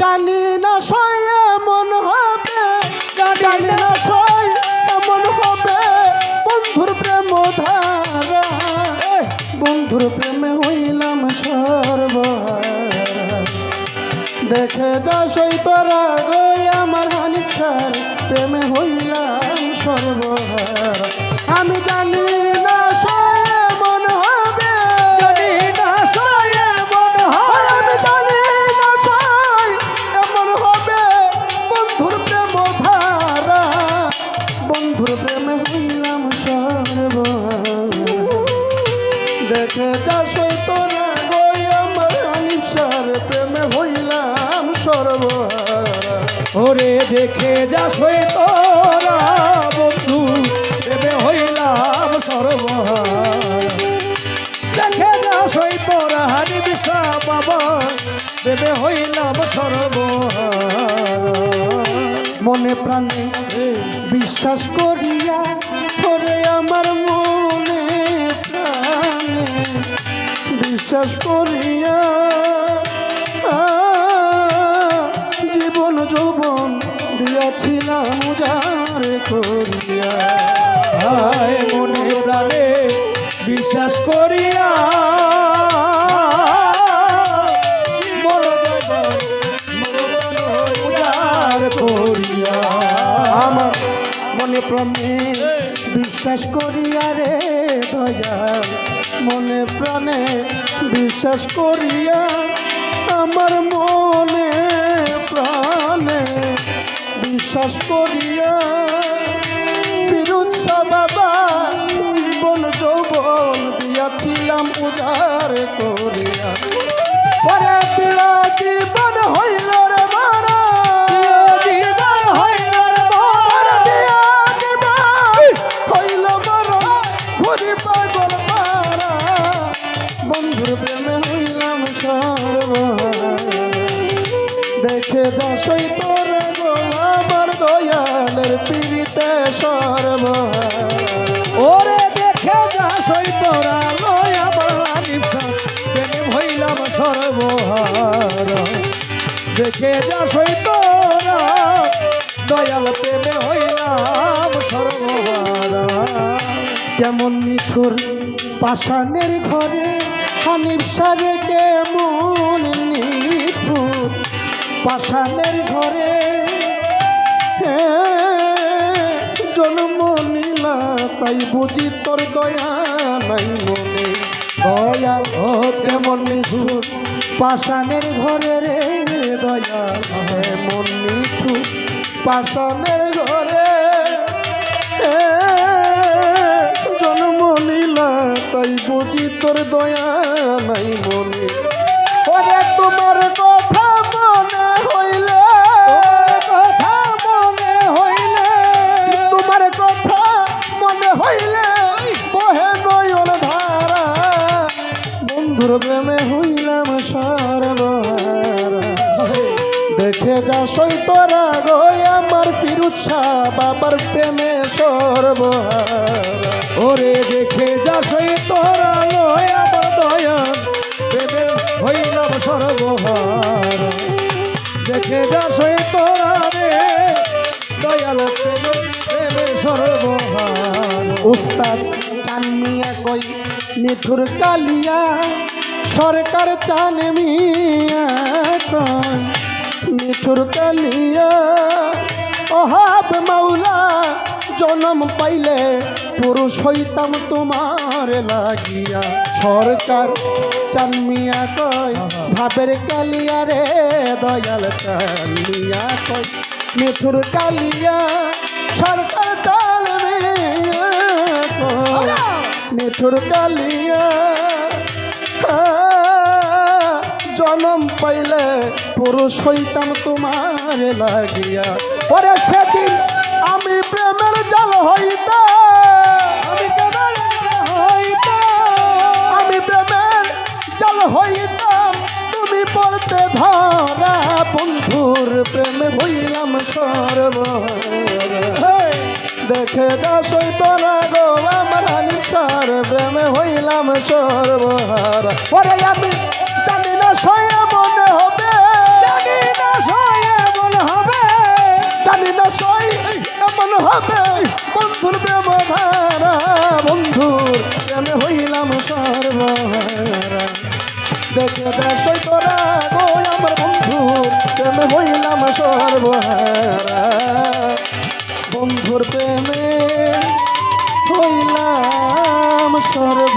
জানি না সই মন হবে। জানি না না সই এমন হবে। বন্ধুর প্রেম ধারা। বন্ধুর প্রেমে হইলাম সর্বহারা দেখে সই তোরা গই আমার হানিফ স্যার প্রেমে হইলাম সর্ব। আমি জানি দেখে যা সই তোরা, বন্ধু, দেবে হইলাম সর্বহার। দেখে যা সই তোরা হারি বিষা বাবা, দেবে হইলাম সর্বহার। মনে প্রাণে বিশ্বাস করিয়া করে আমার মনে প্রাণে। বিশ্বাস করিয়া করিয়া। হায় মনে প্রাণে বিশ্বাস করিয়া। করিয়া। আমার মনে প্রাণে বিশ্বাস করিয়া রে দয়াল। মনে প্রাণে বিশ্বাস করিয়া আমার মনে প্রাণে বিশ্বাস করিয়া উজাড় করিয়া পরে দিলা জীবন হইল রে মারা জীবন হইল রে আর মোর। দিয়া জীবন হইল মরণ, ঘুরি পাগল পারা। বন্ধুর প্রেমে হইলাম সর্বহারা। দেখে যা সই তোর গো আমার দয়ালের পীড়িতে সর্বহার দেখে যা সই তোরা দয়াল প্রেমে হইলাম সর্বহার। কেমন মিঠুর পাষাণের ঘরে, হানিফ সারে কেমন নিঠুর পাষাণের ঘরে। জন্ম নিলা, তাই বুঝি তোর দয়া নাই মনে। দয়া ও কেমন নিঠুর পাষাণের ঘরে রে দয়া মন মিঠু। পাশানের ঘরে জন্ম নিলা, তাই বুঝি তোর দয়া নাই মনে। বন্ধুর প্রেমে হইলাম সর্বহারা দেখে যা সই তোরা গো আমার ফিরুৎসা বাবার প্রেমে সর্বহারা ওরে দেখে যা সই তোরা লয় আমার দয়া প্রেমে হইলাম সর্বহার দেখে যা সই তোরা রে দয়াল, প্রেমে প্রেমে উস্তাদ চানমিয়া কই, নিঠুর কালিয়া সরকার চান নিঠুর কালিয়া অহাব মাওলা জনম পাইলে পুরুষ হইতাম তোমার লাগিয়া। সরকার চানমিয়া কয় ভাবের কালিয়া রে দয়াল কালিয়া কয়। মিঠুর কালিয়া সরকার চাল মিয়া কয়। মিঠুর কালিয়া জনম পাইলে পুরুষ হইতাম তোমার লাগিয়া। পরে সেদিন আমি প্রেমের জাল হইতা আমি প্রেমের জাল হইতাম তুমি পড়তে ধরা বন্ধুর প্রেমে হইলাম সর্বহারা। দেখে যা সৈতরা গো আমার প্রেমে হইলাম সর্বহারা। ওরে আমি সয়ে মনে হবে। জানি না সয়ে মনে হবে। জানি না সই এমন হবে। বন্ধুর প্রেম ধারা বন্ধুর প্রেমে হইলাম সর্বহারা। দেখে দেশই তোরা গো আমার বন্ধুর প্রেমে হইলাম সর্বহারা। বন্ধুর প্রেমে হইলাম সর্ব